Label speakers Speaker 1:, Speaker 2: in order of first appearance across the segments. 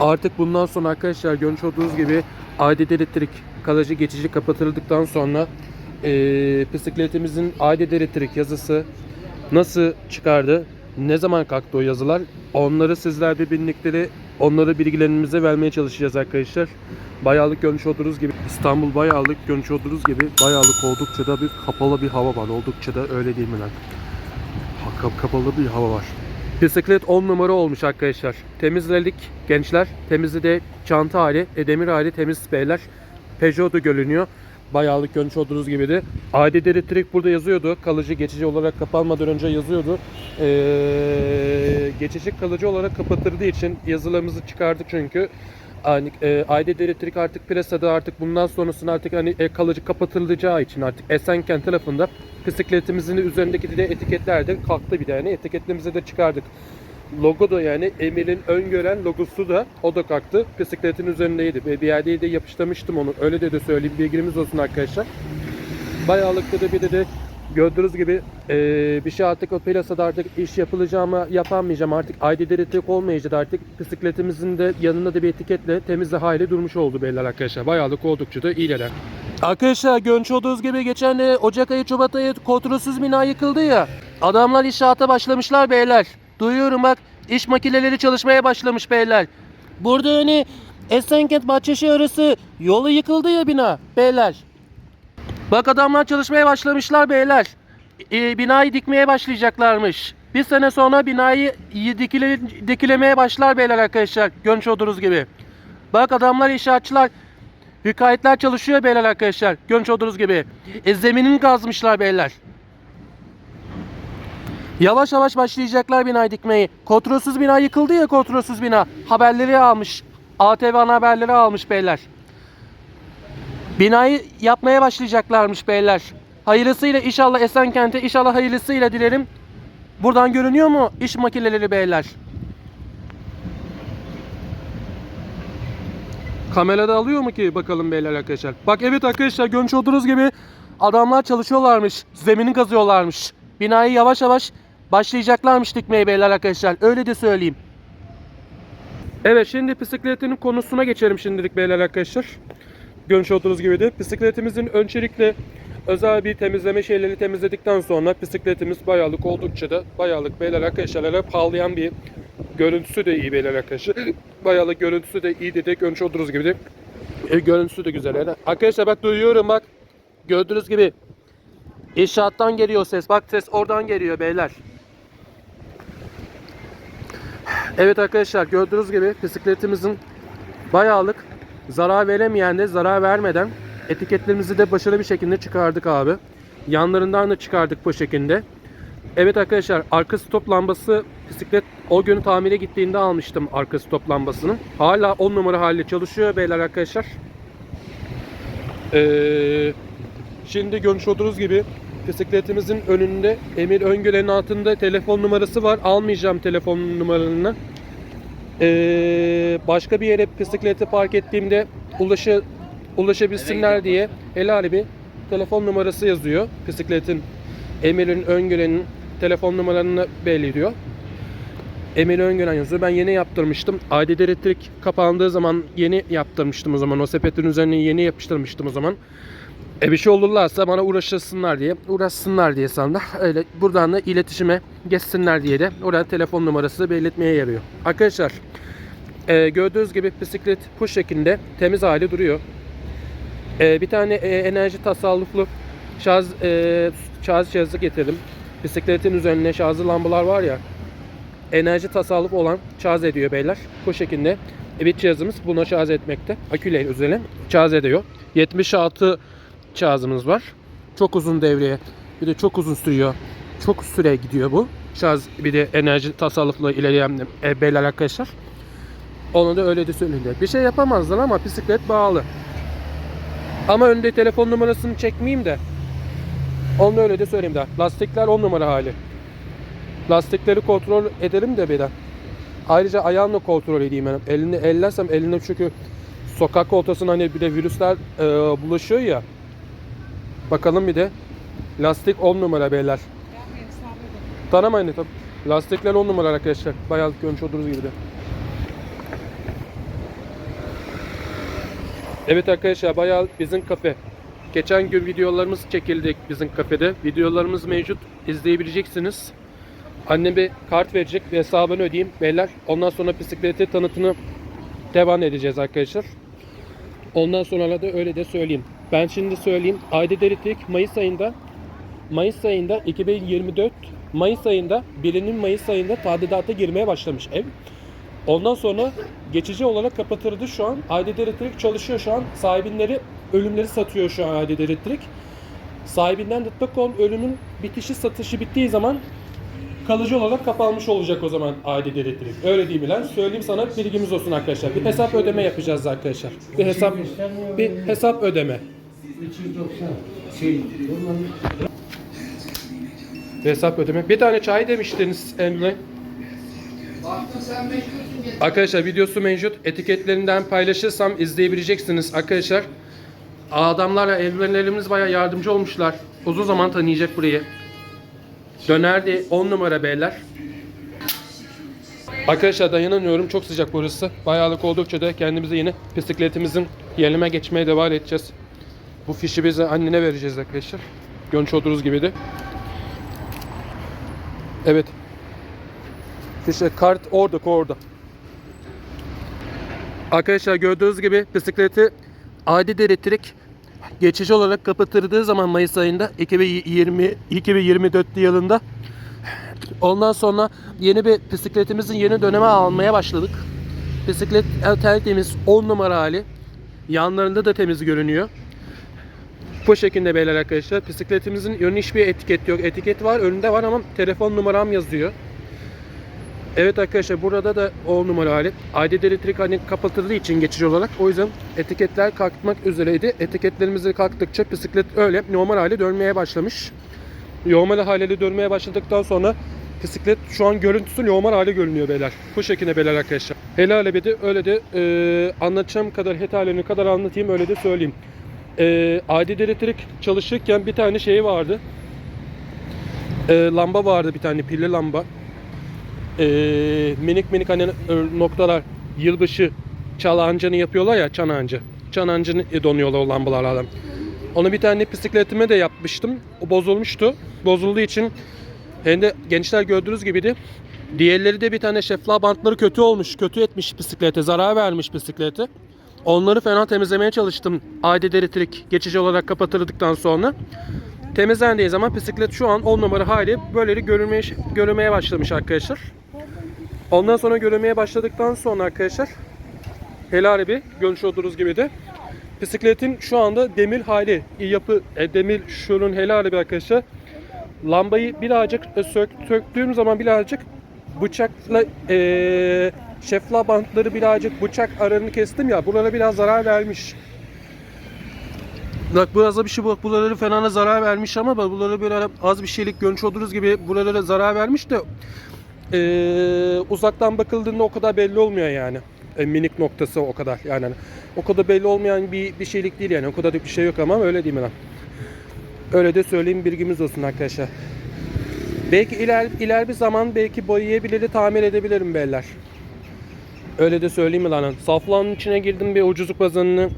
Speaker 1: Artık bundan sonra arkadaşlar görmüş olduğunuz gibi adet elektrik kalıcı geçici kapatıldıktan sonra eee bisikletimizin adet elektrik yazısı nasıl çıkardı, ne zaman kalktı o yazılar onları sizlerle birlikte onları bilgilerimize vermeye çalışacağız arkadaşlar. Bayağılık görmüş olduğunuz gibi İstanbul bayağılık görmüş olduğunuz gibi bayağılık oldukça da bir kapalı bir hava var. Oldukça da öyle değil mi lan? Kapalı bir hava var. Bisiklet 10 numara olmuş arkadaşlar. Temizledik gençler. Temizli de çanta hali, e, demir hali temiz beyler. Peugeot da görünüyor. Bayağılık görmüş olduğunuz gibi de. Adet elektrik burada yazıyordu. Kalıcı geçici olarak kapanmadan önce yazıyordu. Ee, geçici kalıcı olarak kapatırdığı için yazılarımızı çıkardık çünkü. Hani e, adet elektrik artık piyasada artık bundan sonrasında artık hani e, kalıcı kapatılacağı için artık Esenkent tarafında bisikletimizin üzerindeki de etiketler de kalktı bir de yani etiketlerimizi de çıkardık. Logo da yani Emir'in öngören logosu da o da kalktı. Bisikletin üzerindeydi. Ve Bir yerde de yapıştırmıştım onu. Öyle de de söyleyeyim. Bilginiz olsun arkadaşlar. Bayağılıkta da bir de, de gördüğünüz gibi eee, bir şey artık o piyasada artık iş yapılacağıma yapamayacağım. Artık ID elektrik olmayacak artık. Bisikletimizin de yanında da bir etiketle temiz de hali durmuş oldu beyler arkadaşlar. Bayağılık oldukça da iyiler. Arkadaşlar görmüş olduğunuz gibi geçen de Ocak ayı Şubat ayı kontrolsüz bina yıkıldı ya. Adamlar inşaata başlamışlar beyler. Duyuyorum bak iş makineleri çalışmaya başlamış beyler. Burada hani Esenkent Bahçeşehir arası yolu yıkıldı ya bina beyler. Bak adamlar çalışmaya başlamışlar beyler. Ee, binayı dikmeye başlayacaklarmış. Bir sene sonra binayı dikile, dikilemeye başlar beyler arkadaşlar. Görmüş olduğunuz gibi. Bak adamlar inşaatçılar Hükayetler çalışıyor beyler arkadaşlar. Görmüş olduğunuz gibi. E, zeminini kazmışlar beyler. Yavaş yavaş başlayacaklar binayı dikmeyi. Kontrolsüz bina yıkıldı ya kontrolsüz bina. Haberleri almış. ATV ana haberleri almış beyler. Binayı yapmaya başlayacaklarmış beyler. Hayırlısıyla inşallah Esenkent'e inşallah hayırlısıyla dilerim. Buradan görünüyor mu iş makineleri beyler? Kamerada alıyor mu ki bakalım beyler arkadaşlar. Bak evet arkadaşlar görmüş olduğunuz gibi adamlar çalışıyorlarmış. Zemini kazıyorlarmış. Binayı yavaş yavaş başlayacaklarmış dikmeye beyler arkadaşlar. Öyle de söyleyeyim. Evet şimdi bisikletinin konusuna geçelim şimdilik beyler arkadaşlar. Görmüş olduğunuz gibi de bisikletimizin öncelikle özel bir temizleme şeyleri temizledikten sonra bisikletimiz bayağılık oldukça da bayağılık beyler arkadaşlar hep pahalıyan bir görüntüsü de iyi beyler arkadaşlar. Bayağılık görüntüsü de iyi de görmüş olduğunuz gibi de e, görüntüsü de güzel. Yani. Arkadaşlar bak duyuyorum bak. Gördüğünüz gibi inşaattan geliyor ses. Bak ses oradan geliyor beyler. Evet arkadaşlar gördüğünüz gibi bisikletimizin bayağılık zarar veremeyen de zarar vermeden etiketlerimizi de başarılı bir şekilde çıkardık abi. Yanlarından da çıkardık bu şekilde. Evet arkadaşlar arka stop lambası bisiklet o gün tamire gittiğinde almıştım arka stop lambasını. Hala 10 numara haliyle çalışıyor beyler arkadaşlar. Ee, şimdi görmüş olduğunuz gibi bisikletimizin önünde Emir Öngören'in altında telefon numarası var. Almayacağım telefon numaralarını. Ee, başka bir yere bisikleti park ettiğimde ulaşı, ulaşabilsinler diye helali bir telefon numarası yazıyor. Bisikletin Emir'in Öngören'in telefon numaralarını belirliyor. Emir Öngören yazıyor. Ben yeni yaptırmıştım. Adet elektrik kapandığı zaman yeni yaptırmıştım o zaman. O sepetin üzerine yeni yapıştırmıştım o zaman. E bir şey olurlarsa bana uğraşırsınlar diye, uğraşsınlar diye sandım. Öyle buradan da iletişime geçsinler diye de oraya telefon numarası belirtmeye yarıyor. Arkadaşlar e, gördüğünüz gibi bisiklet bu şekilde temiz hali duruyor. E, bir tane e, enerji tasarruflu şarj, e, şarj cihazı getirdim. Bisikletin üzerine şarjlı lambalar var ya enerji tasarruf olan şarj ediyor beyler. Bu şekilde bir cihazımız buna şarj etmekte. Aküyle üzerine şarj ediyor. 76 şarjımız var. Çok uzun devreye. Bir de çok uzun sürüyor. Çok süre gidiyor bu. Şarj bir de enerji tasarruflu ilerleyen e, beyler arkadaşlar. Onu da öyle de söyledi. Bir şey yapamazlar ama bisiklet bağlı. Ama önde telefon numarasını çekmeyeyim de. Onu öyle de söyleyeyim de. Lastikler 10 numara hali. Lastikleri kontrol ederim de bir de. Ayrıca ayağımla kontrol edeyim yani. Elini ellersem eline çünkü sokak ortasına hani bir de virüsler e, bulaşıyor ya. Bakalım bir de. Lastik 10 numara beyler. Tanımayın tabi. Lastikler 10 numara arkadaşlar. Bayağı görmüş olduğunuz gibi de. Evet arkadaşlar bayağı bizim kafe. Geçen gün videolarımız çekildi bizim kafede. Videolarımız mevcut. izleyebileceksiniz. Annem bir kart verecek ve hesabını ödeyeyim beyler. Ondan sonra bisikleti tanıtını devam edeceğiz arkadaşlar. Ondan sonra da öyle de söyleyeyim. Ben şimdi söyleyeyim. Ayda Deritik Mayıs ayında Mayıs ayında 2024 Mayıs ayında birinin Mayıs ayında tadilata girmeye başlamış ev. Ondan sonra geçici olarak kapatıldı şu an. Ayda Elektrik çalışıyor şu an. Sahibinleri ölümleri satıyor şu an Ayda Elektrik. Sahibinden Dıtbakon ölümün bitişi satışı bittiği zaman kalıcı olarak kapanmış olacak o zaman Ayda Elektrik. Öyle değil mi lan? Söyleyeyim sana bilgimiz olsun arkadaşlar. Bir hesap ödeme yapacağız arkadaşlar. Bir hesap bir hesap ödeme.
Speaker 2: 390 şey.
Speaker 1: Hesap ödeme. Bir tane çay demiştiniz Emre. Arkadaşlar videosu mevcut. Etiketlerinden paylaşırsam izleyebileceksiniz arkadaşlar. Adamlarla elverlerimiz bayağı yardımcı olmuşlar. Uzun zaman tanıyacak burayı. Dönerdi 10 numara beyler. Arkadaşlar dayanamıyorum. Çok sıcak burası. Bayağılık oldukça da kendimize yeni bisikletimizin yerlime geçmeye devam edeceğiz. Bu fişi bize annene vereceğiz arkadaşlar. Görmüş olduğunuz gibi de. Evet. İşte kart orada orada. Arkadaşlar gördüğünüz gibi bisikleti adi elektrik geçici olarak kapatıldığı zaman Mayıs ayında 2020 2024 yılında ondan sonra yeni bir bisikletimizin yeni döneme almaya başladık. Bisiklet tertemiz 10 numara hali. Yanlarında da temiz görünüyor. Bu şekilde beyler arkadaşlar. Bisikletimizin yönü hiçbir etiket yok. Etiket var, önünde var ama telefon numaram yazıyor. Evet arkadaşlar burada da o numara hali. Adet elektrik hani kapatıldığı için geçici olarak. O yüzden etiketler kalkmak üzereydi. Etiketlerimizi kalktıkça bisiklet öyle normal hale dönmeye başlamış. Normal haliyle dönmeye başladıktan sonra bisiklet şu an görüntüsü normal hale görünüyor beyler. Bu şekilde beyler arkadaşlar. Helal de öyle de e, anlatacağım kadar detaylarını kadar anlatayım öyle de söyleyeyim. E, Adet elektrik çalışırken bir tane şey vardı. E, lamba vardı bir tane pilli lamba e, minik minik hani e, noktalar yılbaşı çalancını yapıyorlar ya çanancı. Çanancını donuyorlar o lambalardan. Onu bir tane bisikletime de yapmıştım. O bozulmuştu. Bozulduğu için hem de gençler gördüğünüz gibiydi. Diğerleri de bir tane şefla bantları kötü olmuş. Kötü etmiş bisiklete. Zarar vermiş bisiklete. Onları fena temizlemeye çalıştım. Adet elektrik geçici olarak kapatıldıktan sonra. Temizlendiği zaman bisiklet şu an 10 numara hali böyle görünmeye, görünmeye başlamış arkadaşlar. Ondan sonra görünmeye başladıktan sonra arkadaşlar helal bir görmüş olduğunuz gibi de bisikletin şu anda demir hali yapı e, demir şunun helal bir arkadaşlar lambayı birazcık e, sök, söktüğüm zaman birazcık bıçakla e, şefla bantları birazcık bıçak aranını kestim ya buralara biraz zarar vermiş. Bak biraz da bir şey bak buraları fena zarar vermiş ama bak buraları böyle az bir şeylik görmüş olduğunuz gibi buralara zarar vermiş de eee, uzaktan bakıldığında o kadar belli olmuyor yani. E, minik noktası o kadar yani. Hani O kadar belli olmayan bir, bir şeylik değil yani. O kadar da bir şey yok ama öyle değil mi lan? Öyle de söyleyeyim bilgimiz olsun arkadaşlar. Belki iler, iler bir zaman belki boyayabilir, tamir edebilirim beyler. Öyle de söyleyeyim mi lan? Saflanın içine girdim bir ucuzluk pazarını.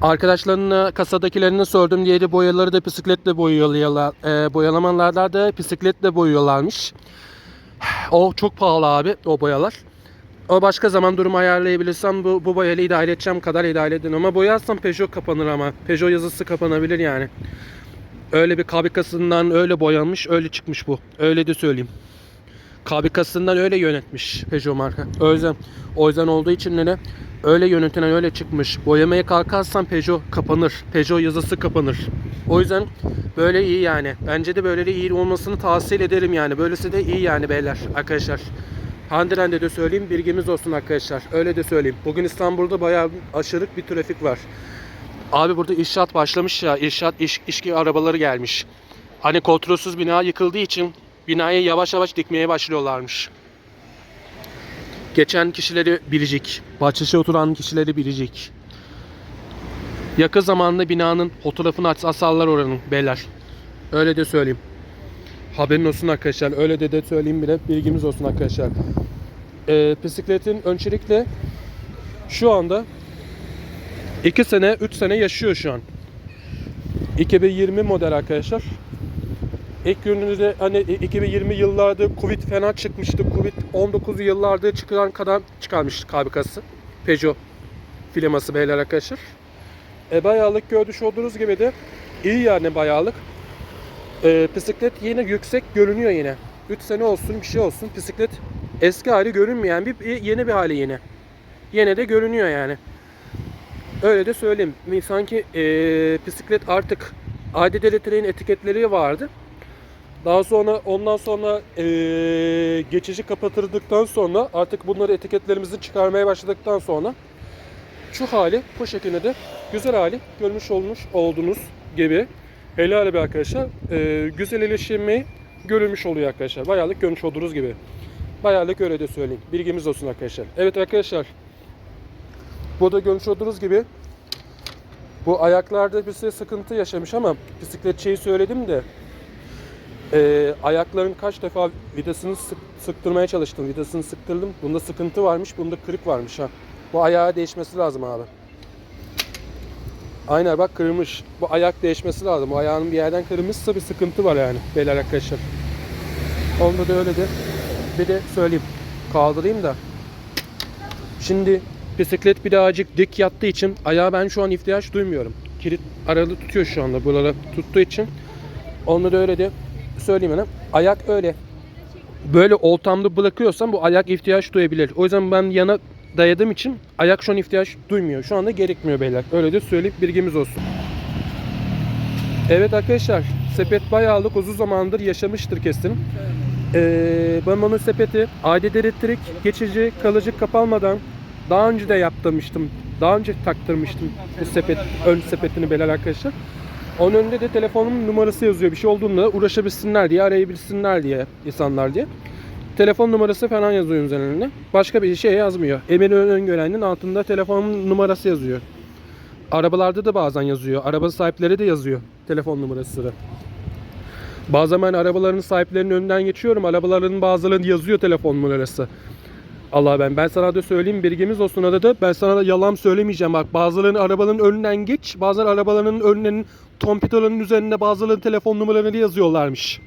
Speaker 1: Arkadaşlarına kasadakilerine sordum diye de boyaları da bisikletle boyuyorlar. E, boyalamalar da bisikletle boyuyorlarmış. O çok pahalı abi o boyalar. O başka zaman durum ayarlayabilirsem bu, bu boyayla idare edeceğim kadar idare edin. Ama boyarsam Peugeot kapanır ama. Peugeot yazısı kapanabilir yani. Öyle bir kabikasından öyle boyanmış öyle çıkmış bu. Öyle de söyleyeyim. Kabikasından öyle yönetmiş Peugeot marka. O yüzden, o yüzden olduğu için de öyle yönetilen öyle çıkmış. Boyamaya kalkarsan Peugeot kapanır. Peugeot yazısı kapanır. O yüzden böyle iyi yani. Bence de böyle de iyi olmasını tavsiye ederim yani. Böylesi de iyi yani beyler arkadaşlar. Handiren'de de söyleyeyim bilgimiz olsun arkadaşlar. Öyle de söyleyeyim. Bugün İstanbul'da bayağı aşırı bir trafik var. Abi burada inşaat başlamış ya. İnşaat iş, işki arabaları gelmiş. Hani kontrolsüz bina yıkıldığı için binayı yavaş yavaş dikmeye başlıyorlarmış. Geçen kişileri bilecek. Bahçesi oturan kişileri bilecek. Yakın zamanda binanın fotoğrafını aç asarlar oranın beyler. Öyle de söyleyeyim. Haberin olsun arkadaşlar. Öyle de de söyleyeyim bile bilgimiz olsun arkadaşlar. Ee, bisikletin öncelikle şu anda 2 sene, 3 sene yaşıyor şu an. 2020 model arkadaşlar. İlk gününde hani 2020 yıllarda Covid fena çıkmıştı. Covid 19 yıllarda çıkan kadar çıkarmıştı fabrikası. Peugeot firması beyler arkadaşlar. E, bayağılık görmüş olduğunuz gibi de iyi yani bayağılık. E, bisiklet yine yüksek görünüyor yine. 3 sene olsun bir şey olsun. Bisiklet eski hali görünmeyen bir yeni bir hali yine. Yine de görünüyor yani. Öyle de söyleyeyim. Sanki e, bisiklet artık adet elektriğin etiketleri vardı. Daha sonra ondan sonra e, geçici kapatıldıktan sonra artık bunları etiketlerimizi çıkarmaya başladıktan sonra şu hali bu şekilde de güzel hali görmüş olmuş olduğunuz gibi helal be arkadaşlar e, güzel iletişimi görülmüş oluyor arkadaşlar. Bayağılık görmüş olduğunuz gibi. Bayağılık öyle de söyleyeyim. Bilgimiz olsun arkadaşlar. Evet arkadaşlar. Burada görmüş olduğunuz gibi bu ayaklarda bir sıkıntı yaşamış ama bisikletçiyi söyledim de e, ayakların kaç defa vidasını sık, sıktırmaya çalıştım. Vidasını sıktırdım. Bunda sıkıntı varmış. Bunda kırık varmış ha. Bu ayağı değişmesi lazım abi. Aynen bak kırmış. Bu ayak değişmesi lazım. Bu ayağının bir yerden kırılmışsa bir sıkıntı var yani. Beyler arkadaşlar. Onda da öyle de. Bir de söyleyeyim. Kaldırayım da. Şimdi bisiklet birazcık dik yattığı için ayağa ben şu an ihtiyaç duymuyorum. Kilit aralı tutuyor şu anda buraları tuttuğu için. Onda da öyle de söyleyeyim hani. Ayak öyle. Böyle oltamda bırakıyorsam bu ayak ihtiyaç duyabilir. O yüzden ben yana dayadığım için ayak şu an ihtiyaç duymuyor. Şu anda gerekmiyor beyler. Öyle de söyleyip bilgimiz olsun. Evet arkadaşlar. Sepet bayağılık uzun zamandır yaşamıştır kesin. Ee, ben bunun sepeti adet elektrik geçici kalıcı kapanmadan daha önce de yaptırmıştım. Daha önce taktırmıştım bu sepet ön sepetini beyler arkadaşlar. Onun önünde de telefonun numarası yazıyor. Bir şey olduğunda uğraşabilsinler diye, arayabilsinler diye insanlar diye. Telefon numarası falan yazıyor üzerinde. Başka bir şey yazmıyor. Emir Öngören'in altında telefon numarası yazıyor. Arabalarda da bazen yazıyor. Araba sahipleri de yazıyor telefon numarasını. Bazen ben arabaların sahiplerinin önünden geçiyorum. Arabaların bazılarının yazıyor telefon numarası. Allah ben ben sana da söyleyeyim bilgimiz olsun arada ben sana da yalan söylemeyeceğim bak bazılarının arabaların önünden geç bazıları arabaların önünün kompütörünün üzerinde bazılarının telefon numaralarını yazıyorlarmış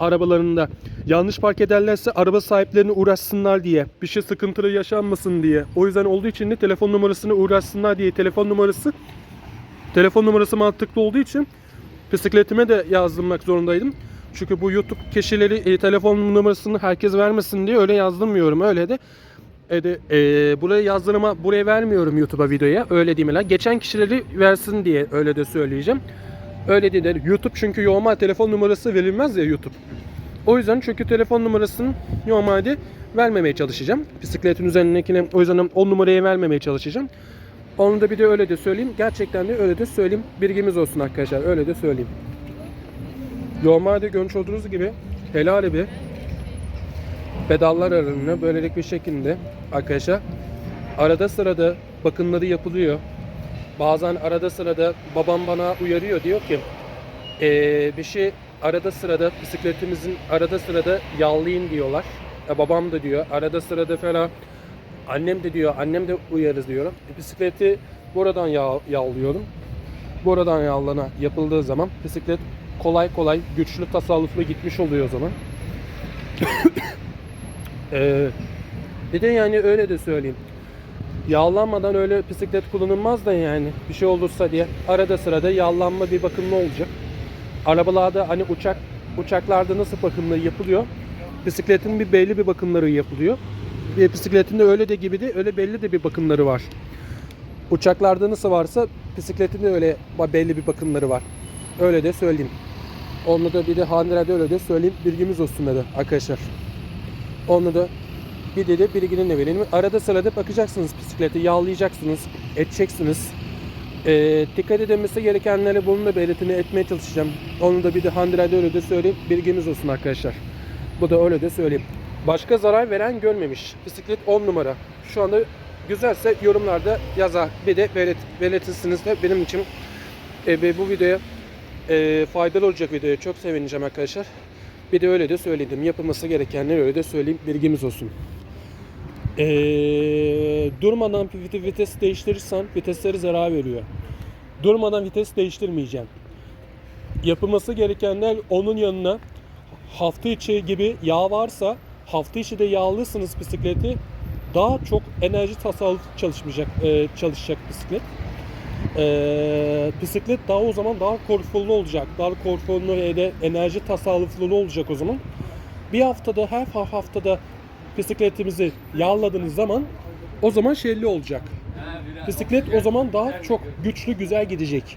Speaker 1: arabalarında yanlış park ederlerse araba sahiplerini uğraşsınlar diye bir şey sıkıntılı yaşanmasın diye o yüzden olduğu için de telefon numarasını uğraşsınlar diye telefon numarası telefon numarası mantıklı olduğu için bisikletime de yazdırmak zorundaydım. Çünkü bu YouTube kişileri e, telefon numarasını herkes vermesin diye öyle yazdırmıyorum. Öyle de e de, e, buraya yazdırma buraya vermiyorum YouTube'a videoya. Öyle diyeyim lan. Geçen kişileri versin diye öyle de söyleyeceğim. Öyle değil. de YouTube çünkü normal telefon numarası verilmez ya YouTube. O yüzden çünkü telefon numarasını normalde vermemeye çalışacağım. Bisikletin üzerindekine o yüzden o numarayı vermemeye çalışacağım. Onu da bir de öyle de söyleyeyim. Gerçekten de öyle de söyleyeyim. Bilgimiz olsun arkadaşlar. Öyle de söyleyeyim. Normalde görmüş olduğunuz gibi helal bir pedallar arasında böylelik bir şekilde arkadaşlar arada sırada bakımları yapılıyor. Bazen arada sırada babam bana uyarıyor diyor ki "Ee, bir şey arada sırada bisikletimizin arada sırada yağlayın diyorlar. E, babam da diyor arada sırada falan annem de diyor annem de uyarız diyorum. E, bisikleti buradan yağ, yağlıyorum. Buradan yağlana yapıldığı zaman bisiklet kolay kolay güçlü tasarruflu gitmiş oluyor o zaman. Ee, bir de yani öyle de söyleyeyim. Yağlanmadan öyle bisiklet kullanılmaz da yani bir şey olursa diye arada sırada yağlanma bir bakımlı olacak. Arabalarda hani uçak uçaklarda nasıl bakımları yapılıyor? Bisikletin bir belli bir bakımları yapılıyor. Bir bisikletin de öyle de gibi de öyle belli de bir bakımları var. Uçaklarda nasıl varsa bisikletin de öyle belli bir bakımları var. Öyle de söyleyeyim. Onu da bir de Handere'de öyle de söyleyeyim. Bilgimiz olsun dedi arkadaşlar. Onu da bir de de bilginin de verelim. Arada sırada bakacaksınız bisikleti, yağlayacaksınız, edeceksiniz. Ee, dikkat edilmesi gerekenleri bunun da belirtini etmeye çalışacağım. Onu da bir de Handere'de öyle de söyleyeyim. Bilgimiz olsun arkadaşlar. Bu da öyle de söyleyeyim. Başka zarar veren görmemiş. Bisiklet 10 numara. Şu anda güzelse yorumlarda yazar. Bir de belirt, belirtirsiniz de benim için e, bu videoya e, faydalı olacak videoya çok sevineceğim arkadaşlar. Bir de öyle de söyledim. Yapılması gerekenleri öyle de söyleyeyim. Bilgimiz olsun. Ee, durmadan vit- vites değiştirirsen vitesleri zarar veriyor. Durmadan vites değiştirmeyeceğim. Yapılması gerekenler onun yanına hafta içi gibi yağ varsa hafta içi de yağlısınız bisikleti daha çok enerji tasarruf çalışmayacak e, çalışacak bisiklet. E, bisiklet daha o zaman daha konforlu olacak. Daha konforlu ve de enerji tasarruflu olacak o zaman. Bir haftada her ha- haftada bisikletimizi yağladığınız zaman o zaman şeyli olacak. Bisiklet o zaman daha çok güçlü güzel gidecek.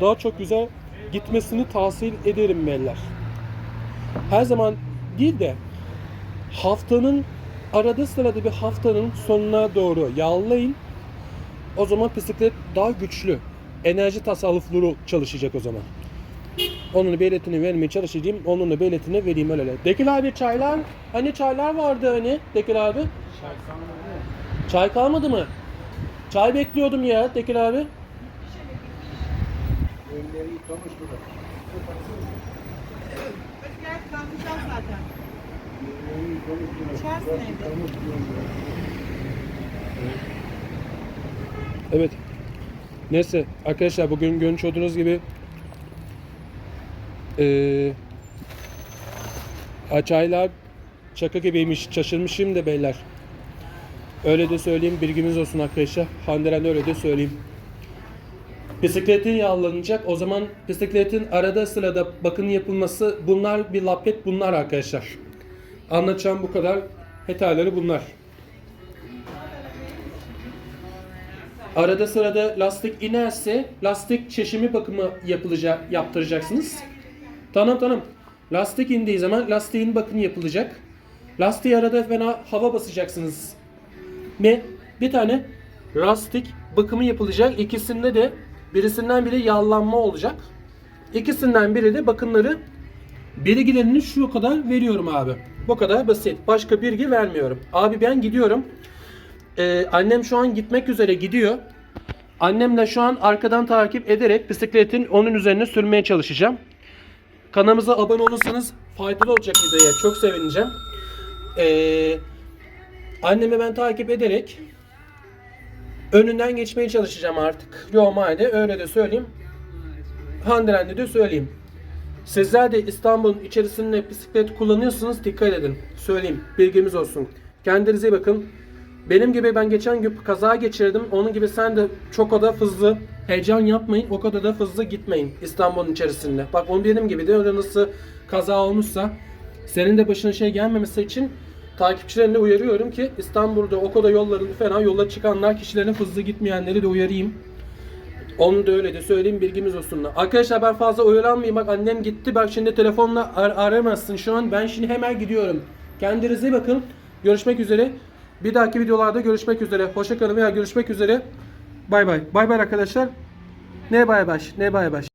Speaker 1: Daha çok güzel gitmesini tavsiye ederim beyler. Her zaman değil de haftanın arada sırada bir haftanın sonuna doğru yağlayın. O zaman bisiklet daha güçlü. Enerji tasarruflu çalışacak o zaman. Onun belirtini vermeye çalışacağım. Onun da belirtini vereyim öyle. Dekil abi çaylar. Hani çaylar vardı hani Dekil abi. Çay kalmadı mı? Çay bekliyordum ya Dekil abi.
Speaker 2: Elleri yıkamış bu da.
Speaker 3: Hadi gel kalkacağız zaten.
Speaker 2: Elleri yıkamış.
Speaker 3: İçersin evde.
Speaker 1: Evet. Neyse arkadaşlar bugün görmüş olduğunuz gibi eee çaylar şaka gibiymiş. Şaşırmışım da beyler. Öyle de söyleyeyim. Bilgimiz olsun arkadaşlar. Handelen öyle de söyleyeyim. Bisikletin yağlanacak. O zaman bisikletin arada sırada bakım yapılması bunlar bir lapet bunlar arkadaşlar. Anlatacağım bu kadar. Detayları bunlar. Arada sırada lastik inerse lastik çeşimi bakımı yapılacak yaptıracaksınız. Tamam tamam. Lastik indiği zaman lastiğin bakımı yapılacak. Lastiği arada fena hava basacaksınız. Ve bir tane lastik bakımı yapılacak. İkisinde de birisinden biri yağlanma olacak. İkisinden biri de bakımları bilgilerini şu kadar veriyorum abi. Bu kadar basit. Başka bilgi vermiyorum. Abi ben gidiyorum. Ee, annem şu an gitmek üzere gidiyor. Annem de şu an arkadan takip ederek bisikletin onun üzerine sürmeye çalışacağım. Kanalımıza abone olursanız faydalı olacak videoya. Çok sevineceğim. Ee, annemi ben takip ederek önünden geçmeye çalışacağım artık. Normalde öyle de söyleyeyim. Handelen'de de söyleyeyim. Sizler de İstanbul'un içerisinde bisiklet kullanıyorsunuz dikkat edin. Söyleyeyim bilgimiz olsun. Kendinize iyi bakın. Benim gibi ben geçen gün kaza geçirdim. Onun gibi sen de çok o da hızlı heyecan yapmayın. O kadar da hızlı gitmeyin İstanbul'un içerisinde. Bak onun benim gibi de öyle nasıl kaza olmuşsa senin de başına şey gelmemesi için takipçilerini uyarıyorum ki İstanbul'da o kadar yolların fena yola çıkanlar kişilerin hızlı gitmeyenleri de uyarayım. Onu da öyle de söyleyeyim bilgimiz olsun. Arkadaşlar ben fazla oyalanmayayım. Bak annem gitti. Bak şimdi telefonla ar- aramazsın şu an. Ben şimdi hemen gidiyorum. Kendinize bakın. Görüşmek üzere. Bir dahaki videolarda görüşmek üzere. Hoşçakalın veya görüşmek üzere. Bay bay. Bay bay arkadaşlar. Ne bay bay. Ne bay bay.